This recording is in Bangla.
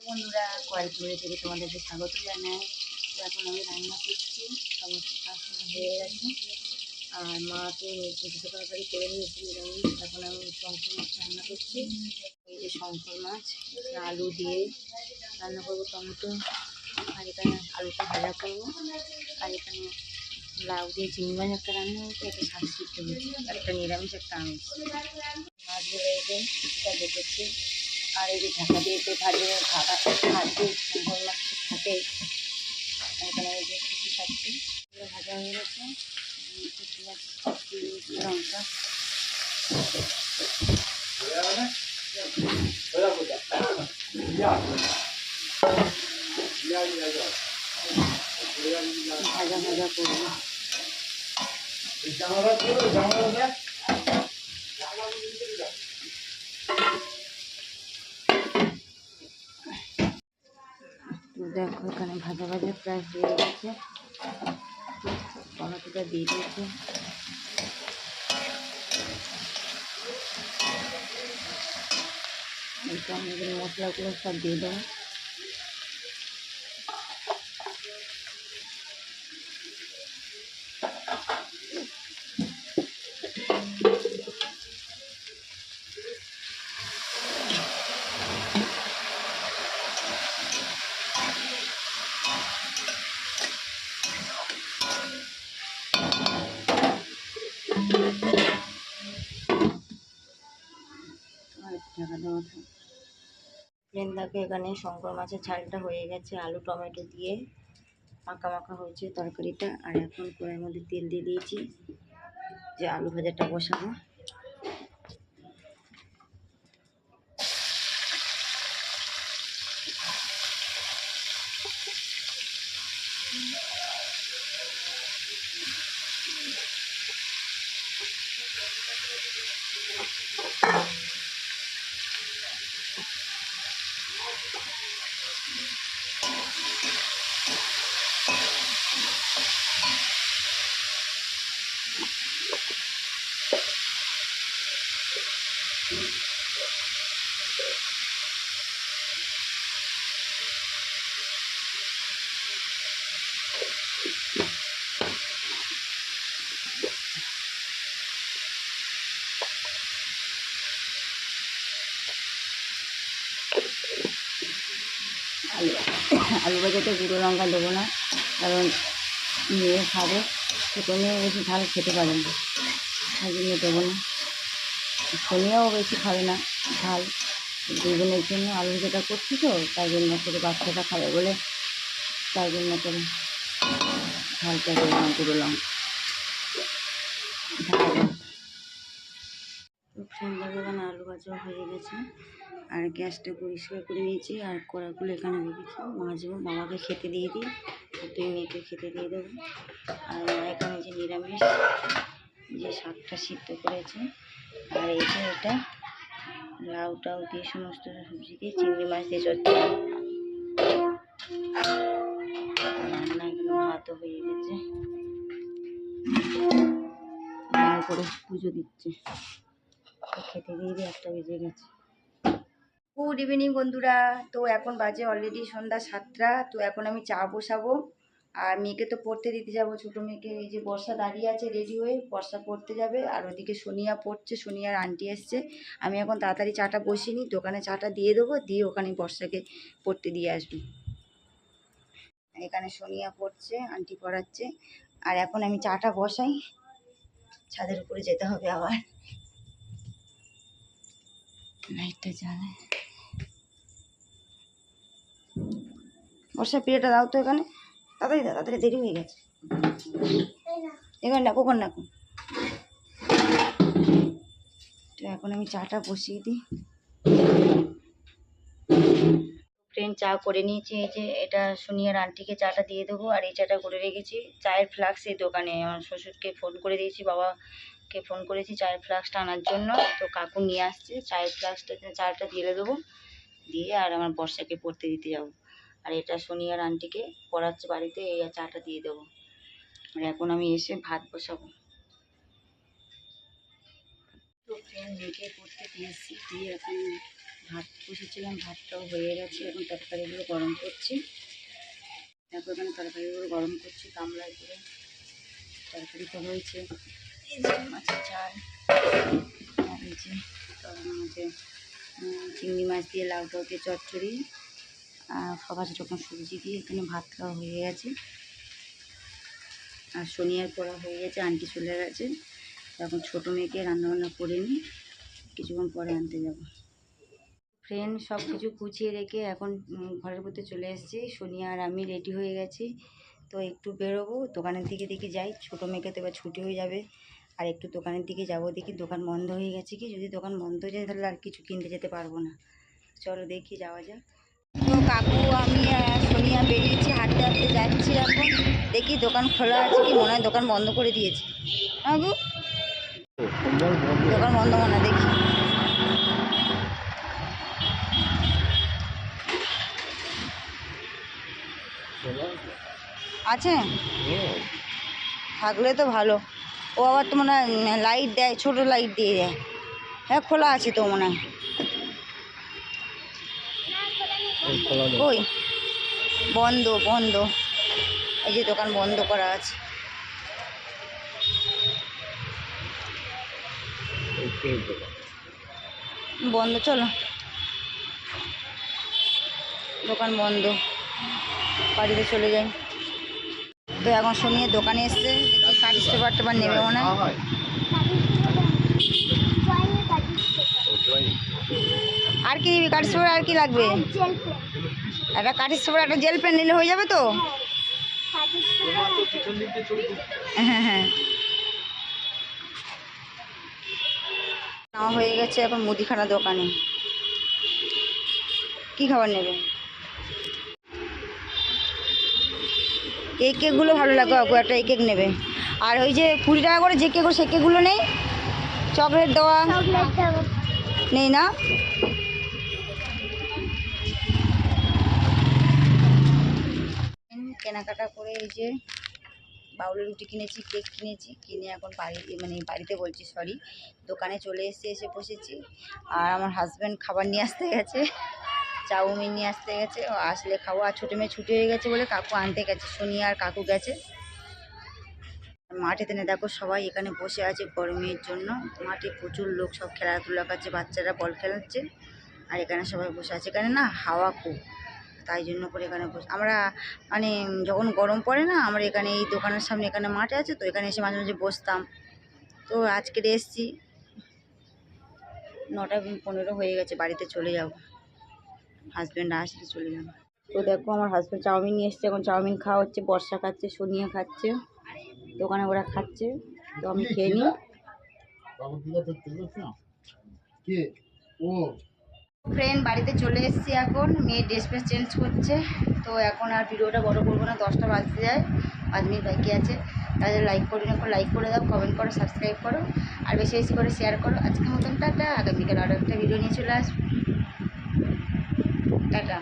বন্ধুরা কয়েকজনের থেকে তোমাদেরকে স্বাগত জানাই। এখন আমি রান্না করছি। সমস্ত হয়ে গেছে। আর মা তো কিছু তরকারি করে নিয়েছি, নিরামিষ। এখন আমি শঙ্কর মাছ রান্না করছি। এই যে শঙ্কর মাছ আলু দিয়ে রান্না করব টমেটো। আর এখানে আলুটা ভাজা করব। আর এখানে লাউ দিয়ে চিংড়ি মাছ একটা রান্না হয়েছে, একটা শাক সিদ্ধ হয়েছে, আর একটা নিরামিষ একটা আমিষ। মাছগুলো যে কিছুটা দেখেছি আর এই যে ঢাকা দিয়ে যে ভাজে ভাজা ভাজবে থাকে এখানে এই যে কিছু ভাজা হয়ে গেছে। লঙ্কা ভাজা ভাজা করব। তো দেখো এখানে ভাজা ভাজা প্রায় হয়ে গেছে। টমেটোটা দিয়ে দিয়েছে। মশলাগুলো সব দিয়ে দেবো। ঢাকা দেওয়া থাক। দেখো এখানে শঙ্কর মাছের ঝালটা হয়ে গেছে, আলু, টমেটো দিয়ে মাখা মাখা হয়েছে তরকারিটা। আর এখন কড়াইয়ের মধ্যে তেল দিয়ে দিয়েছি যে আলু ভাজাটা বসাবো। আলু আলু ভাজাতে গুঁড়ো লঙ্কা দেবো না, কারণ মেয়ে খাবে মেয়ে বেশি ঝাল খেতে পারে না দেবো না। সোনিয়াও বেশি খাবে না ঝাল দুজনের জন্য আলু যেটা করছি তো, তাই জন্য করে বাচ্চাটা খাবে বলে তাই জন্য করে ঝালটা লঙ্কা ঝাল খুব সুন্দরভাবে আলু ভাজা হয়ে গেছে। আর গ্যাসটা পরিষ্কার করে নিয়েছি, আর কড়াগুলো এখানে রেখেছি। মাছবো বাবাকে খেতে দিয়ে দিই দুই মেয়েকে খেতে দিয়ে দেবো। আর এখানে যে নিরামিষ যে শাকটা সিদ্ধ করেছে আর এই যে এটা লাউ টাউ দিয়ে সমস্ত সবজি দিয়ে চিংড়ি মাছ দিয়ে চচ্চড়ি রান্না হয়ে গেছে। করে পুজো দিচ্ছে। খেতে দিয়ে একটা বেজে গেছে। গুড ইভিনিং বন্ধুরা। তো এখন বাজে অলরেডি সন্ধ্যা সাতটা। তো এখন আমি চা বসাবো। আর মেয়েকে তো পড়তে দিতে যাব। ছোটো মেয়েকে এই যে বর্ষা দাঁড়িয়ে আছে রেডি হয়ে বর্ষা পড়তে যাবে। আর ওদিকে সোনিয়া পড়ছে, সোনিয়ার আন্টি এসছে। আমি এখন তাড়াতাড়ি চাটা বসিয়ে নিই, দোকানে চাটা দিয়ে দেবো, দিয়ে ওখানে বর্ষাকে পড়তে দিয়ে আসবি। এখানে সোনিয়া পড়ছে আন্টি পড়াচ্ছে। আর এখন আমি চাটা বসাই। ছাদের উপরে যেতে হবে আবার। লাইটটা জ্বালায়। বর্ষা পিড়েটা দাও তো এখানে। তাড়াতাড়ি তাড়াতাড়ি দেরি হয়ে গেছে। এখানে ডাকো কোন ডাকো তো এখন আমি চাটা বসিয়ে দিই। ফ্রেন্ড চা করে নিয়েছি, এই যে এটা সোনিয়ার আন্টিকে চাটা দিয়ে দেবো, আর এই চাটা করে রেখেছি। চায়ের ফ্লাক্স এই দোকানে, আমার শ্বশুরকে ফোন করে দিয়েছি, বাবাকে ফোন করেছি চায়ের ফ্লাক্সটা আনার জন্য। তো কাকু নিয়ে আসছে, চায়ের ফ্লাক্সটা চাটা দিয়ে দেবো। দিয়ে আর আমার বর্ষাকে পড়তে দিতে যাব। আর এটা সোনিয়ার আন্টিকে, পড়াচ্ছে বাড়িতে, এই চাটা দিয়ে দেবো। আর এখন আমি এসে ভাত বসাবো। মেয়েকে পড়তে দিয়েছি, দিয়ে এখন ভাত বসেছিলাম, ভাতটাও হয়ে গেছে, এখন তরকারিগুলো গরম করছি। তারপর এখানে তরকারিগুলো গরম করছি, গামলায় করে তরকারি তো হয়েছে। মাছের ঝাল, আর এই যে চিংড়ি মাছ দিয়ে লাউ টাউ দিয়ে চচ্চড়ি। পাঁচ রকম সবজি দিয়ে এখানে ভাত খাওয়া হয়ে গেছে, আর সোনিয়ার পড়া হয়ে গেছে, আন্টি চলে গেছে। এখন ছোটো মেয়েকে রান্নাবান্না করে নিই কিছুক্ষণ পরে আনতে যাব। ফ্রেন্ড সব কিছু গুছিয়ে রেখে এখন ঘরের মধ্যে চলে এসেছি। সোনিয়া আর আমি রেডি হয়ে গেছি। তো একটু বেরোবো, দোকানের দিকে দেখি যাই। ছোটো মেয়েকে তো এবার ছুটি হয়ে যাবে। আর একটু দোকানের দিকে যাব, দেখি দোকান বন্ধ হয়ে গেছে কি? যদি দোকান বন্ধ হয়ে যায় তাহলে আর কিছু কিনতে যেতে পারব না। চলো দেখি, যাওয়া যাক। তো কাকু, আমি সোনিয়া বেরিয়েছি, হাঁটতে হাঁটতে যাচ্ছি এখন। দেখি দোকান খোলা আছে কি, মনে হয় দোকান বন্ধ করে দিয়েছে। কাকু? দোকান বন্ধ মনে দেখি। আছে? থাকলে তো ভালো। ও আবার তো মনে হয় লাইট দেয়, ছোটো লাইট দিয়ে দেয়। হ্যাঁ খোলা আছে তো মনে হয়। ওই বন্ধ বন্ধ। এই যে দোকান বন্ধ করা আছে। বন্ধ চলো। দোকান বন্ধ। বাড়িতে চলে যাই। তো এখন শুনিয়ে দোকানে এসছে। কাঠ পেপার টেপার নেবে মনে হয় আর কি নিবি কাঠি পেপার আর কি লাগবে? একটা কাঠি পেপার একটা জেল পেন নিলে হয়ে যাবে তো? হ্যাঁ হ্যাঁ নেওয়া হয়ে গেছে এখন মুদিখানা দোকানে। কি খাবার নেবে? এই কেকগুলো ভালো লাগে আপু একটা এই কেক নেবে। আর ওই যে কুড়ি টাকা করে যে কেকগুলো সে কেকগুলো নেই? চকলেট দেওয়া? নেই না? কেনাকাটা করে এই যে বাউলের রুটি কিনেছি, কেক কিনেছি, কিনে এখন বাড়ি মানে বাড়িতে বলছি সরি দোকানে চলে এসে এসে বসেছি। আর আমার হাজব্যান্ড খাবার নিয়ে আসতে গেছে, চাউমিন নিয়ে আসতে গেছে আসলে খাব, আর ছোটো মেয়ে ছুটি হয়ে গেছে বলে কাকু আনতে গেছে, সোনিয়া আর কাকু গেছে। মাঠেতে না, দেখো সবাই এখানে বসে আছে গরমের জন্য। মাঠে প্রচুর লোক, সব খেলাধুলা করছে, বাচ্চারা বল খেলাচ্ছে। আর এখানে সবাই বসে আছে। এখানে না হাওয়া খুব। তাই জন্য করে এখানে বসে, আমরা মানে যখন গরম পড়ে না, আমরা এখানে এই দোকানের সামনে এখানে মাঠে আছে তো এখানে এসে মাঝে মাঝে বসতাম। তো আজকে এসছি। নটা পনেরো হয়ে গেছে, বাড়িতে চলে যাব। হাজব্যান্ড আসলে চলে যাব। তো দেখো আমার হাজব্যান্ড চাউমিন নিয়ে এসছে, এখন চাউমিন খাওয়া হচ্ছে, বর্ষা খাচ্ছে, সোনিয়া খাচ্ছে, দোকানে ওরা খাচ্ছে। তো আমি খেয়ে নিই। ও ফ্রেন্ড বাড়িতে চলে এসেছি এখন। মেয়ে ড্রেস ফ্রেস চেঞ্জ করছে। তো এখন আর ভিডিওটা বড় করব না, দশটা বাজতে যায়। পাঁচ মিনিট বাকি আছে। তাদের লাইক করি না লাইক করে দাও কমেন্ট করো সাবস্ক্রাইব করো। আর বেশি বেশি করে শেয়ার করো। আজকের মতন টাটা, আগামীকাল আরও একটা ভিডিও নিয়ে চলে আসব। টাটা।